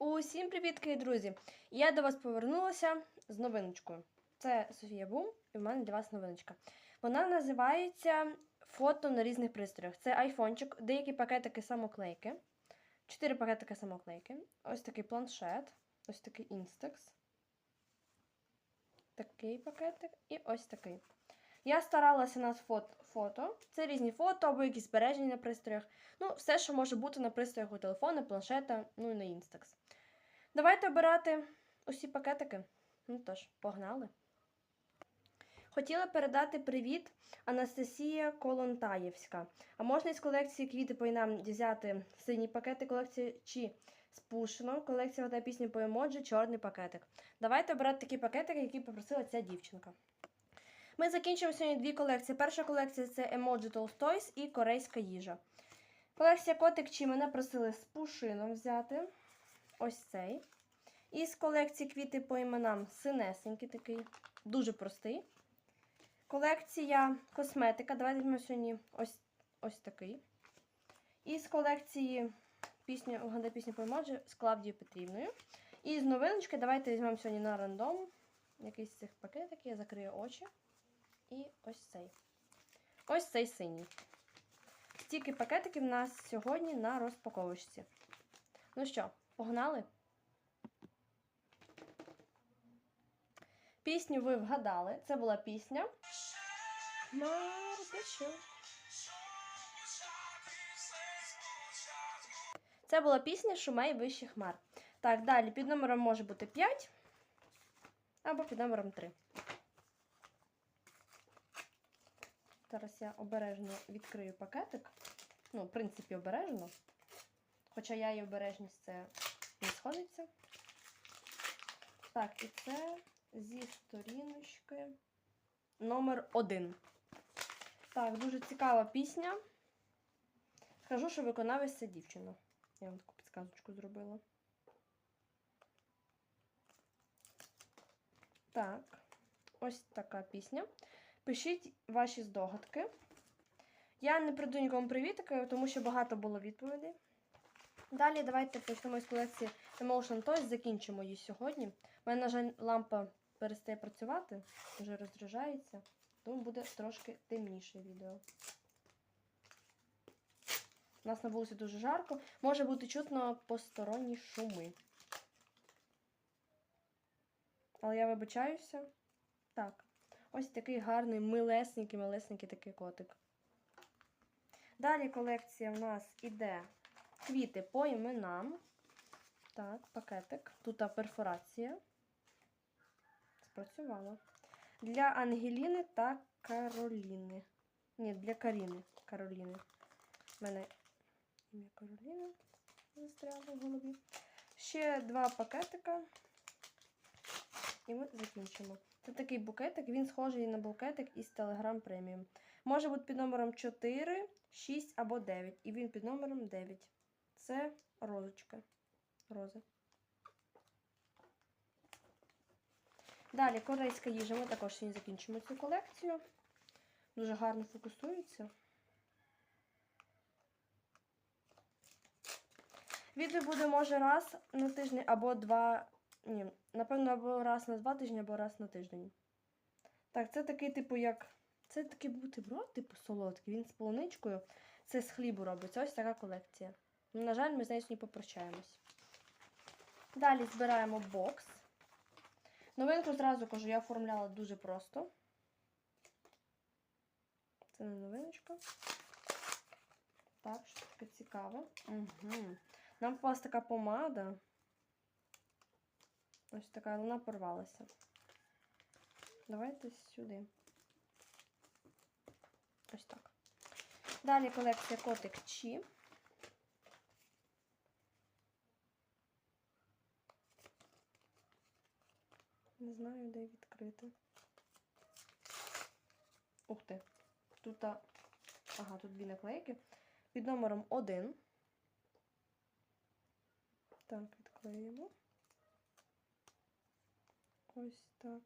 Усім привітки, друзі! Я до вас повернулася з новиночкою. Це Софія Бум, і в мене для вас новиночка. Вона називається Фото на різних пристроях. Це айфончик, деякі пакетики самоклейки. Чотири пакетики самоклейки. Ось такий планшет, ось такий інстекс. Такий пакетик і ось такий. Я старалася на фото. Це різні фото або якісь збереження на пристроях. Ну, все, що може бути на пристроях у телефона, планшета, ну і на Instax. Давайте обирати усі пакетики. Ну тож, погнали. Хотіла передати привіт Анастасія Колонтаєвська. А можна із колекції квіти по інам взяти синій пакетик колекції чи з колекція вода пісні по емоджі, чорний пакетик. Давайте обирати такі пакетики, які попросила ця дівчинка. Ми закінчимо сьогодні дві колекції. Перша колекція це Emoji Toys і корейська їжа. Колекція котик чи мене просили з пушином взяти. Ось цей. І з колекції квіти по іменам синесенький такий, дуже простий. Колекція косметика. Давайте візьмемо сьогодні ось, ось такий. І з колекції пісня, угадай пісню по емоджі з Клавдією Петрівною. І з новиночки давайте візьмемо сьогодні на рандом. Якийсь з цих пакетиків, я закрию очі. І ось цей. Ось цей синій. Стільки пакетиків у нас сьогодні на розпаковочці. Ну що, погнали? Пісню ви вгадали. Це була пісня. Маркетчу. Це була пісня Шумей вищі хмар. Так, далі під номером може бути 5 або під номером 3. Зараз я обережно відкрию пакетик. Ну, в принципі, обережно. Хоча я і обережність це не сходиться. Так, і це зі сторіночки номер 1. Так, дуже цікава пісня. Скажу, що виконавець це дівчина. Я вам таку підсказочку зробила. Так, ось така пісня. Пишіть ваші здогадки. Я не приду нікому привітки, тому що багато було відповідей. Далі давайте почнемо з колекції Emotion Toys, закінчимо її сьогодні. У мене, на жаль, лампа перестає працювати, вже розряджається, тому буде трошки темніше відео. У нас на вулиці дуже жарко, може бути чутно посторонні шуми. Але я вибачаюся. Так. Ось такий гарний, милесенький, милесенький такий котик. Далі колекція в нас іде квіти по іменам. Так, пакетик. Тут перфорація. Спрацювала. Для Ангеліни та Кароліни. Ні, для Каріни. Кароліни. У мене ім'я Кароліни застряло в голові. Ще два пакетика. І ми закінчимо. Це такий букетик, він схожий на букетик із Telegram Premium. Може бути під номером 4, 6 або 9. І він під номером 9. Це розочка. Рози. Далі корейська їжа. Ми також сьогодні закінчимо цю колекцію. Дуже гарно фокусується. Відео буде може раз на тиждень або два. Ні, напевно, або раз на два тижні, або раз на тиждень. Так, це такий, типу, як. Це такий бутерброд, типу, солодкий. Він з полуничкою. Це з хлібу робиться. Ось така колекція. Ну, на жаль, ми з нею сьогодні попрощаємось. Далі збираємо бокс. Новинку зразу кажу, я оформляла дуже просто. Це не новиночка. Так, що таке цікаве. Угу. Нам попалась така помада. Ось така, вона порвалася. Давайте сюди. Ось так. Далі колекція котик Чі. Не знаю, де відкрити. Ух ти. Тут, а, ага, тут дві наклейки. Під номером 1. Так, відклеїмо. Ось так.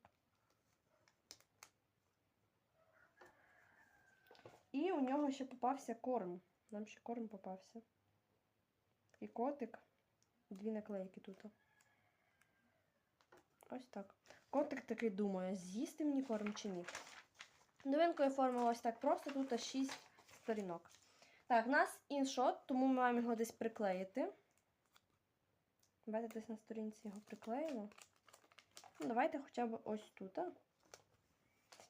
І у нього ще попався корм. Нам ще корм попався. Такий котик. дві наклейки тут. Ось так. Котик такий думає, з'їсти мені корм чи ні. Новинкою оформила ось так просто, тут 6 сторінок. Так, в нас іншот, тому ми маємо його десь приклеїти. Давайте десь на сторінці його приклеїмо. Ну, давайте хоча б ось тут. а.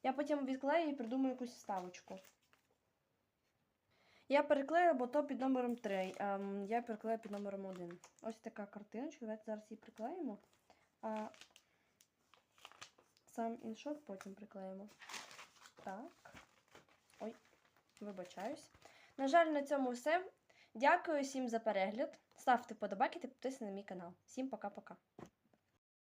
Я потім відклею і придумаю якусь вставочку. Я переклею, бо то під номером 3. А я переклею під номером 1. Ось така картиночка. Давайте зараз її приклеїмо. Сам іншот потім приклеїмо. Так. Ой, вибачаюсь. На жаль, на цьому все. Дякую всім за перегляд. Ставте подобайки та підписуйтесь на мій канал. Всім пока-пока.